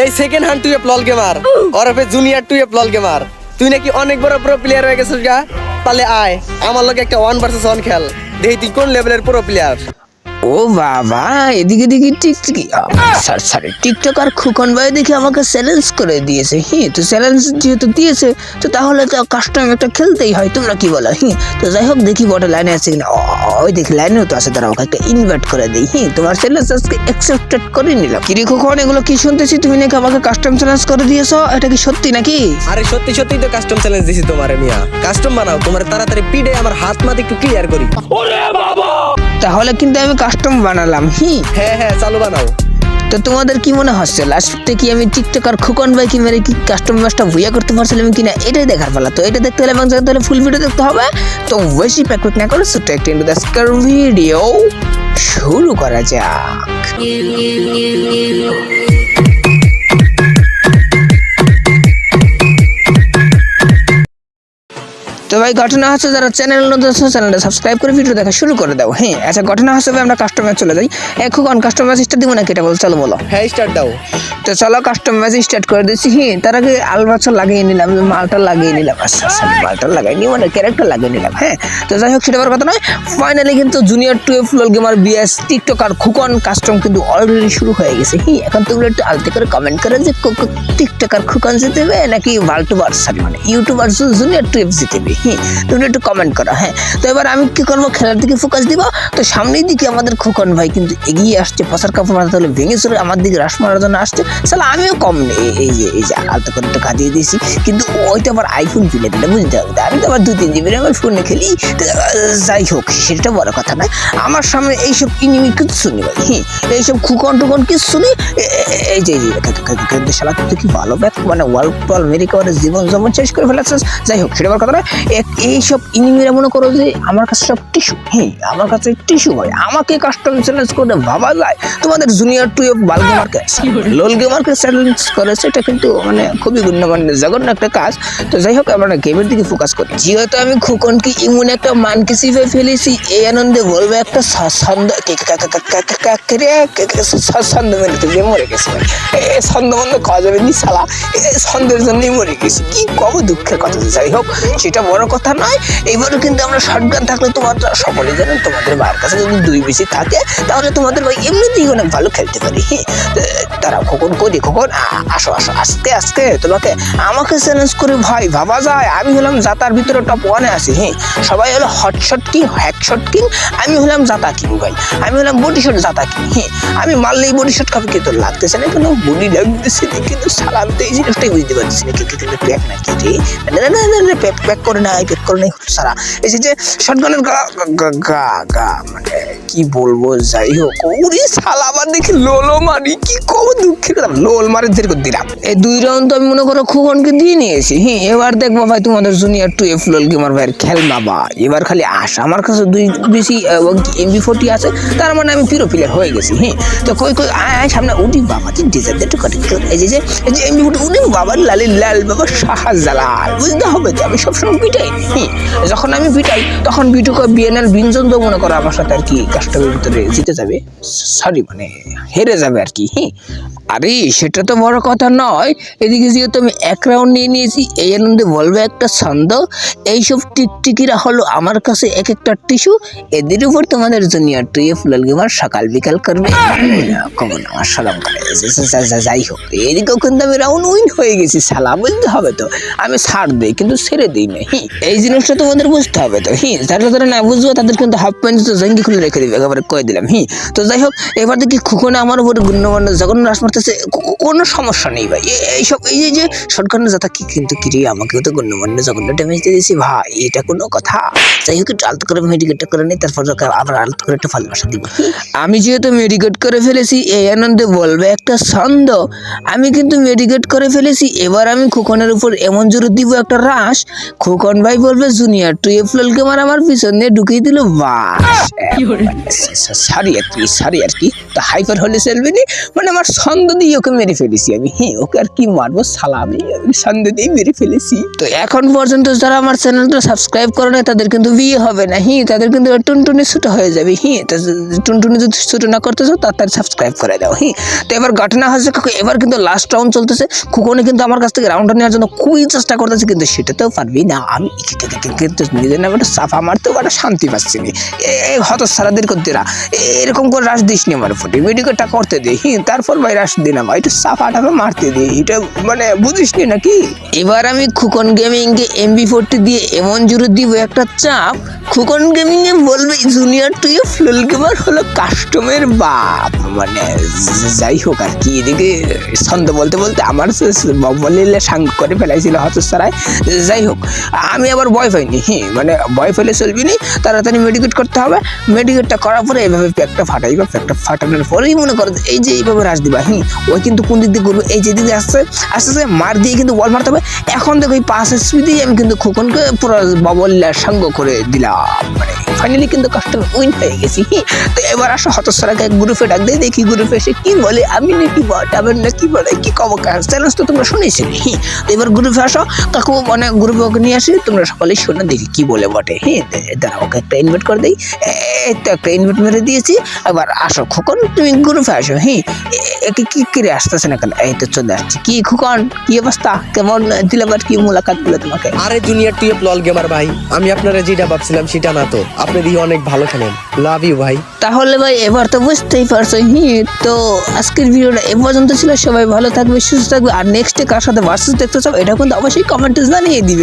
এই second hand twelve lol gamer ওরফে junior প্লল কে গেমার তুই নাকি অনেক বড় প্রো প্লেয়ার হয়ে গেছিস গা। তাহলে আয় আমার লগে একটা ওয়ান ভার্সেস ওয়ান খেল। দেখি তুই কোন লেভেলের প্রো প্লেয়ার ও বাবা এদিকে দেখি টিকটিকি স্যার স্যার টিকটক আর খুকন ভাই দেখি আমাকে চ্যালেঞ্জ করে দিয়েছে। হি তো চ্যালেঞ্জ যেহেতু দিয়েছে তো তাহলে তো কাস্টম একটা খেলতেই হয় তোমরা কি বলো? হ্যাঁ তো যাই হোক দেখি বটে লাইনে আছে কিনা। ওই দেখি লাইনেও তো আছে তারা ওকে একটা ইনভাইট করে দিই। হ্যাঁ তোমার চ্যালেঞ্জ আজকে অ্যাকসেপ্টেড করে নিলাম। কিরে খুকন এগুলো কি শুনতেছি? তুমি নাকি আমাকে কাস্টম চ্যালেঞ্জ করে দিয়েছ? এটা কি সত্যি নাকি? আরে সত্যি সত্যি তো কাস্টম চ্যালেঞ্জ দিছি তোমারে মিয়া। কাস্টম বানাও তোমার তাড়াতাড়ি পিডে আমার হাত মাতে একটু ক্লিয়ার করি। তাহলে কিন্তু আমি কাস্টম বানালাম হি হ্যাঁ হ্যাঁ চালু বানাও তো তোমাদের কি মনে হচ্ছে লাস্টে কি আমি টিকটক আর খোকন ভাই কি মেরে কি কাস্টম ম্যাচটা ভুইয়া করতে পারছিলাম কিনা এটাই দেখার পালা তো এটা দেখতে হলে এবং তাহলে ফুল ভিডিও দেখতে হবে তো বেশি প্যাক প্যাক না করে ছোট্ট একটা ইন্টু দ্য ভিডিও শুরু করা যাক ভাই ঘটনা হচ্ছে যারা চ্যানেল নতুন চ্যানেলটা সাবস্ক্রাইব করে ভিডিও দেখা শুরু করে দাও। হ্যাঁ আচ্ছা ঘটনা হচ্ছে আমরা কাস্টমার চলে যাই। এখন কাস্টমার স্টার্ট দিব নাকি এটা বলো? চলো বলো। হ্যাঁ স্টার্ট দাও। তো চলো কাস্টম ম্যাচ স্টার্ট করে দিচ্ছি। হ্যাঁ তার আগে আলবাচ্চা লাগিয়ে নিলাম মালটা লাগিয়ে নিলাম। আচ্ছা আচ্ছা মালটা লাগাই নি মানে ক্যারেক্টার লাগিয়ে নিলাম। হ্যাঁ তো যাই হোক সেটা বড় কথা নয়। ফাইনালি কিন্তু junior twelve lol gamer BS TikTok আর খুকন কাস্টম কিন্তু অলরেডি শুরু হয়ে গেছে। হ্যাঁ এখন তোমরা একটু আলতে করে কমেন্ট করে যে টিকটক আর খুকন জিতেবে নাকি ভাল্টুবার সরি মানে ইউটিউবার জুনিয়র টুয়েলভ জিতেবে। হ্যাঁ তোমরা একটু কমেন্ট করো হ্যাঁ। তো এবার আমি কি করব? খেলার দিকে ফোকাস দিব। তো সামনের দিকে আমাদের খোকন ভাই কিন্তু এগিয়ে আসছে। পসার কাপড় মাথাতে হলে ভেঙে চলে আমার দিকে রাস মারার জন্য আসছে। সালা আমিও কম নেই। এই- যে এই যে আলতো করে তো কাটিয়ে দিয়েছি। কিন্তু ওই তো আবার আইফোন কিনে দিলে, বুঝতে হবে আমি তো আবার দু, তিন জিবি আমার ফোনে খেলি। যাই হোক, সেটা বড় কথা নয় আমার সামনে এইসব ইনিমি কিছু শুনি ভাই। হ্যাঁ এইসব খুকন টুকন কিছু শুনি এই যে কা- কা- কা- কা- শালা, তুই কি ভালো ব্যাগ মানে ওয়ার্ল্ড টল মেরে জীবন যেমন শেষ করে ফেলেছিস। যাই হোক, সেটা বড় কথা এক- এইসব ইনিমিরা মনে করো যে আমার কাছে সব টিস্যু হ্যাঁ আমার কাছে টিস্যু হয়। আমাকে কাস্টম চ্যালেঞ্জ করে ভাবা যায়। তোমাদের জুনিয়র টু টুয়েলভ বাল? গেমারকে লোল গেমারকে চ্যালেঞ্জ করে সেটা কিন্তু মানে খুবই গুণ্যমান্য জঘন্য একটা কাজ। তো যাই হোক আমরা গেমের দিকে ফোকাস করি। যেহেতু আমি খুকনকে ইমন একটা মানকে চিপে ফেলেছি এই আনন্দে বলব একটা ছন্দ ছন্দ মেরে তো মরে গেছে। এ ছন্দ মন্দ খাওয়া যাবে নি সালা এ ছন্দের জন্যই মরে গেছি। কি কব দুঃখের কথা যাই হোক। সেটা বড় কথা নয় এইবারও কিন্তু আমরা শর্টগান থাকলে তোমার সকলে জানেন তোমাদের মায়ের কাছে যদি দুই বেশি থাকে তাহলে তোমাদের ভাই এমনিতেই অনেক ভালো খেলতে পারি হ্যাঁ তারা খোকন করি খোকন আসো আসো আস্তে আস্তে তোমাকে আমাকে চ্যালেঞ্জ করে ভাই ভাবা যায় আমি হলাম জাতার ভিতরে টপ ওয়ানে আছি হ্যাঁ সবাই হলো hotshot king hack shot king আমি হলাম জাতা কিং ভাই আমি হলাম বডি শট জাতা কিং হ্যাঁ আমি মারলেই বডি শট খাবে কিন্তু লাগতেছে না কেন বডি লাগতেছে না কিন্তু সালা আমি তো এই জিনিসটাই বুঝতে পারছি না কিন্তু প্যাক না না না না প্যাক প্যাক করে না প্যাক করে নাই সারা। এই যে- শটগানের গা, গা- গা গা মানে কি বলব, যাই হোক। ওরে শালা, আবার দেখি লোলো মারি, কি কম দুঃখের কথা। লোল মারে, ধীরে করে দিলাম। এই দুই রাউন্ড তো আমি মনে করো খুকনকে দিয়ে নিয়েছি। হ্যাঁ এবার দেখব ভাই তোমাদের junior two F lol gamer ভাইয়ের খেল বাবা এবার খালি আস আমার কাছে দুই বেশি এমবি ফোর্টি আছে, তার মানে আমি পিরো প্লেয়ার হয়ে গেছি। হ্যাঁ তো কই কই, আয় সামনে উঠি বাবা তুই ডিজাইন একটু কাটি এই যে এই যে এমবি ফোর্টি উনি বাবার লালি লাল বাবা শাহজালাল। বুঝতে হবে তো, আমি সবসময় পিটাই হ্যাঁ যখন আমি পিটাই তখন বিটুকে বিএনএল বিনজন তো মনে করো আমার সাথে আর কি কাস্টমের ভিতরে জিতে যাবে। সরি মানে হেরে যাবে আর কি। হ্যাঁ আরে, সেটা তো বড় কথা নয়। এদিকে যেহেতু আমি এক রাউন্ড নিয়ে নিয়েছি, এই আনন্দে বলবে একটা ছন্দ। এইসব টিকটিকিরা হলো আমার কাছে এক একটা টিস্যু। এদের উপর তোমাদের জুনিয়র টু এফ লাল গেমার সকাল বিকাল করবে। কমন আমার সালাম যাই হোক। এদিকেও কিন্তু আমি রাউন্ড উইন হয়ে গেছি, সালা। বুঝতে হবে তো, আমি ছাড় দিই, কিন্তু ছেড়ে দিই না হি। এই জিনিসটা তোমাদের বুঝতে হবে তো, হি? যারা যারা না বুঝব তাদের কিন্তু হাফ প্যান্ট তো জঙ্গি খুলে রেখে দিবে, একেবারে কয়ে দিলাম, হি? তো যাই হোক, এবার দেখি খুকনে আমার উপরে গুণ্যমান্য যখন রাস মারতেছে কোনো সমস্যা নেই ভাই। এইসব এই যে শটগানের যাতা কি কিন্তু কিরে আমাকেও তো গণ্যমান্য যখন ড্যামেজ দিয়ে দিয়েছি ভাই, এটা কোনো কথা। যাই হোক, একটু আলতো করে মেডিকেটটা করে নিই তারপর আবার আলতো করে একটা ফাল বাসা দিব। আমি যেহেতু মেডিকেট করে ফেলেছি, এই আনন্দে বলবে একটা ছন্দ। আমি কিন্তু মেডিকেট করে ফেলেছি, এবার আমি খোকনের উপর এমন জোরে দিব একটা রাস খোকন ভাই বলবে জুনিয়র তুই এফলোল গেমার আমার পিছন দিয়ে ঢুকিয়ে দিল বাস। সরি আর কি সারি আর কি। তো হাইপার হলে চলবে নি মানে আমার ছন্দ দিয়ে ওকে মেরে ফেলেছি আমি। হ্যাঁ ওকে আর কি মারবো সালামি আমি ছন্দ দিয়ে মেরে ফেলেছি। তো এখন পর্যন্ত যারা আমার চ্যানেলটা সাবস্ক্রাইব করে না তাদের কিন্তু বিয়ে হবে না। হি তাদের কিন্তু টুনটুনি ছোট হয়ে যাবে। হি তো টুনটুনি যদি ছোট না করতে চাও তাড়াতাড়ি সাবস্ক্রাইব করে দাও। হ্যাঁ তো এবার ঘটনা হচ্ছে কাকু এবার কিন্তু লাস্ট রাউন্ড চলতেছে। খুকনে কিন্তু আমার কাছ থেকে রাউন্ডটা নেওয়ার জন্য খুবই চেষ্টা করতেছে কিন্তু সেটাতেও পারবি না। আমি কিন্তু নিজের নামে একটা মারতে একটা শান্তি পাচ্ছি না এই করতে না এরকম করে রাশ দিস নি আমার ফুটে ভিডিওটা করতে দিই তারপর ভাই রাশ দিন ভাই একটু সাফাটাকে মারতে দিই এটা মানে বুঝিস নি নাকি এবার আমি খুকন গেমিং কে এমবি ফোরটি দিয়ে এমন জুড়ে দিব একটা চাপ খুকন গেমিং এ বলবে, জুনিয়র, তুই ফ্লুল গেমার হলো কাস্টমের বাপ। মানে যাই হোক আর কি, এদিকে ছন্দ বলতে বলতে আমার বলিলে সাঙ্গ করে ফেলাইছিল হতসারায় যাই হোক, আমি আবার ভয় পাইনি হ্যাঁ মানে ভয় পেলে চলবি নি, তাড়াতাড়ি মেডিকেট করতে হবে। মেডিকেটটা করার পরে এইভাবে প্যাকটা ফাটাই বা প্যাকটা ফাটানোর পরেই মনে করো এই যে এইভাবে রাস দিবা হ্যাঁ ওই কিন্তু কোন দিক দিয়ে করবে এই যে দিকে আসছে আস্তে আস্তে মার দিয়ে কিন্তু বল মারতে হবে। এখন দেখো এই পাঁচ এসপি আমি কিন্তু খোকনকে পুরো ববল্লা সঙ্গ করে দিলাম। মানে ফাইনালি কিন্তু উইন হয়ে গেছি। তো এবার আসো গ্রুপে ডাক দেখি গ্রুপে এসে কি বলে, আমি বট আবার না কি বলে কি কব চ্যালেঞ্জ তো তোমরা শুনেছিলে হি, তো এবার গ্রুপে আসো, কাকু মানে গ্রুপে নিয়ে তোমরা শোনো দেখি কি বলে বটে হ্যাঁ দাঁড়া ওকে একটা ইনভাইট করে দিই। এই তো একটা ইনভাইট মেরে দিয়েছি, এবার আসো খোকন, তুমি গ্রুপে আসো হ্যাঁ একে কি করে আসতেছে না কেন? এই তো চলে আসছি। কি খোকন, কি অবস্থা? কেমন? দিলাম আর কি মুলাকাত বলে তোমাকে। আরে জুনিয়র টুয়েলভ লল গেমার ভাই, আমি আপনারা যেটা ভাবছিলাম সেটা না তো। আপনি দিয়ে অনেক ভালো খেলেন। লাভ ইউ ভাই। তাহলে ভাই, এবার তো বুঝতেই পারছ, হি, তো আজকের ভিডিওটা এ পর্যন্ত ছিল। সবাই ভালো থাকবে, সুস্থ থাকবে। আর নেক্সটে কার সাথে ভার্সেস দেখতে চাও এটা কিন্তু অবশ্যই কমেন্টে জানিয়ে দিবে।